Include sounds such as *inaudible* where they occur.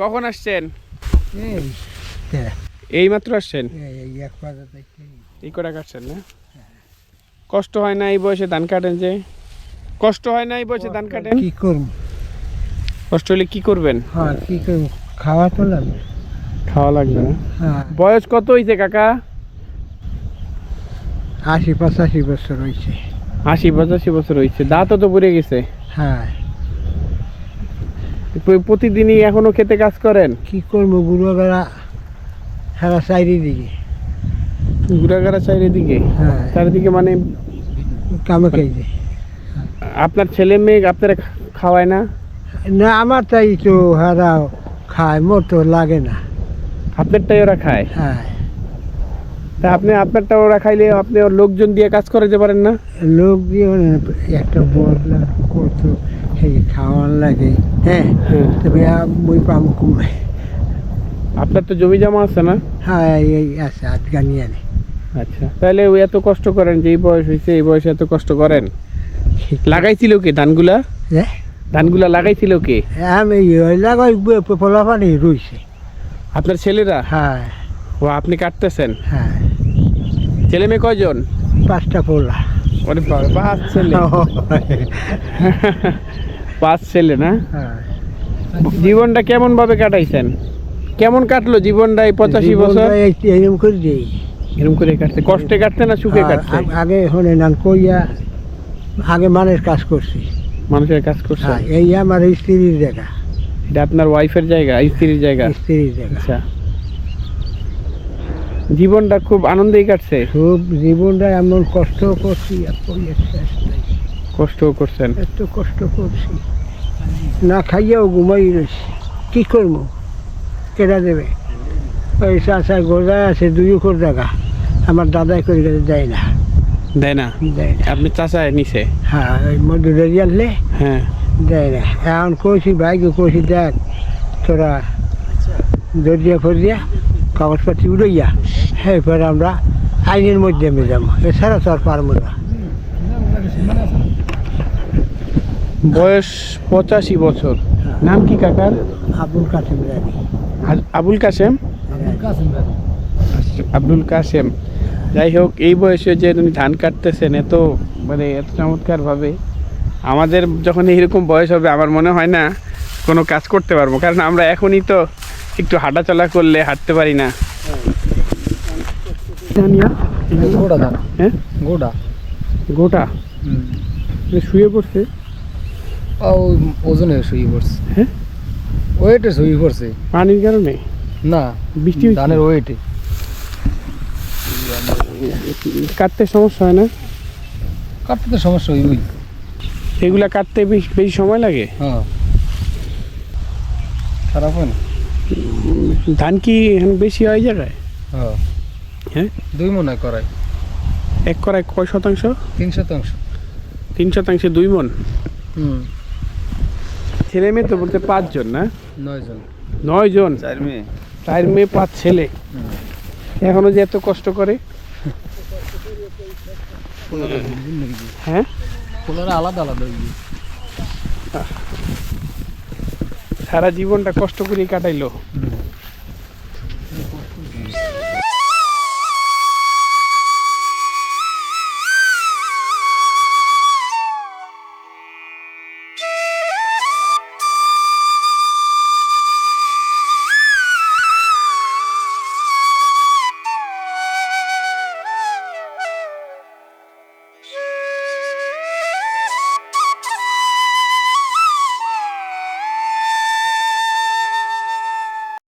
কখন আসছেন? এই মাত্র আসছেন? এই করে কাটছেন না? কষ্ট হয় না এই বয়সে ধান কাটেন যে? কষ্ট হয় না এই বয়সে ধান কাটেন? কি করব? কষ্ট হলে কি করবেন? হ্যাঁ কি করব? খাওয়া তো লাগবে। খাওয়া লাগবে না? হ্যাঁ। বয়স কত হয়েছে কাকা? আশি পঁচাশি বছর হয়েছে আশি পঁচাশি বছর হয়েছে দাঁতও তো পড়ে গেছে। হ্যাঁ। প্রতিদিনই এখনও খেতে কাজ করেন? কি করব বেড়া সারা চারিদিকে। ঘুরাঘাড়া চারিদিকে? হ্যাঁ। চারিদিকে মানে কামে খাইছে আপনার ছেলে মেয়ে আপনারা খাওয়ায় না? না আমার তাই তো হারা খায় মোর তো লাগে না। আপনারটাই ওরা খায়? হ্যাঁ। তা আপনি আপনারটা ওরা খাইলে আপনি ওর লোকজন দিয়ে কাজ করে যেতে পারেন না? লোক দিয়ে মানে একটা বদলা করতো সেই খাওয়ার লাগে হ্যাঁ? হ্যাঁ। তবে মই পাম কমে। আপনার তো জমি জমা আছে না? হ্যাঁ এই আছে আজকানি আনে আচ্ছা তাহলে ওই এত কষ্ট করেন যে এই বয়স হয়েছে এই বয়সে এত কষ্ট করেন? লাগাইছিল কে ধানগুলা? হ্যাঁ ধানগুলা লাগাইছিল কে? আমি লাগাই পোলা পানি রইছে। আপনার ছেলেরা? হ্যাঁ। ও আপনি কাটতেছেন? হ্যাঁ। ছেলে মেয়ে কয়জন? পাঁচটা পোলা। ওরে বাবা, ছেলে। *laughs* পাঁচ ছেলে না? হ্যাঁ। জীবনটা কেমন ভাবে কাটাইছেন? কেমন কাটলো জীবনটা এই পঁচাশি বছর? এরকম করে দিই। এরকম করে কাটছে। কষ্টে কাটছে না সুখে কাটছে? আগে হনে নান কইয়া আগে মানের কাজ করছি। মানুষের কাজ করছে? হ্যাঁ এই আমার স্ত্রীর জায়গা। এটা আপনার ওয়াইফের জায়গা স্ত্রীর জায়গা? স্ত্রীর জায়গা। আচ্ছা। জীবনটা খুব আনন্দেই কাটছে? খুব জীবনটা এমন কষ্ট করছি কষ্টও করছেন। এত কষ্ট করছি। না খাইয়াও ঘুমাই রয়েছি। কি করব? কেটা দেবে? ওই চাষা গোজায় আছে দুই একর জায়গা। আমার দাদাই করে গেলে দেয় না। দেয় না? দেয় না। আপনি চাচায় নিছে? হ্যাঁ ওই মধুরে আনলে? হ্যাঁ। দেয় না। এখন কইছি ভাইকে কইছি দেখ তোরা দরিয়া ফরিয়া কাগজপাতি উড়াইয়া হ্যাঁ এরপরে আমরা আইনের মধ্যে আমি যাব। এছাড়া তো আর পারব না। বয়স পঁচাশি বছর। নাম কি কাকার? আবুল কাসিম রানী। আবুল কাসেম আব্দুল কাসেম যাই হোক এই বয়সে যে উনি ধান কাটতেছেন এত মানে এত চমৎকার ভাবে আমাদের যখন এইরকম বয়স হবে আমার মনে হয় না কোনো কাজ করতে পারব। কারণ আমরা এখনই তো একটু হাঁটাচলা করলে হাঁটতে পারি না। জানিয়া গোড়া ধান। হ্যাঁ? গোড়া গোটা? এ শুয়ে পড়ছে? ওজনে শুয়ে পড়ছে। হ্যাঁ? ওয়েটে শুয়ে পড়ছে। পানির কারণে? না বৃষ্টি ধানের ওয়েটে। কাটতে সমস্যা হয় না? কাটতে তো সমস্যা হইবই। এগুলা কাটতে বেশ- বেশি সময় লাগে? হ্যাঁ। খারাপ হয় না? ধান কি এখন বেশি হয় জায়গায়? হ্যাঁ। হ্যাঁ? দুই মনে করায়। এক করায় কয় শতাংশ? তিন শতাংশ। তিন শতাংশে দুই মন? হুম। ছেলে মেয়ে তো বলতে পাঁচজন না? নয়জন। চার মেয়ে। চার মেয়ে পাঁচ ছেলে। এখনও যে এত কষ্ট করে? হ্যাঁ? আলাদা আলাদা সারা জীবনটা কষ্ট করে কাটাইলো।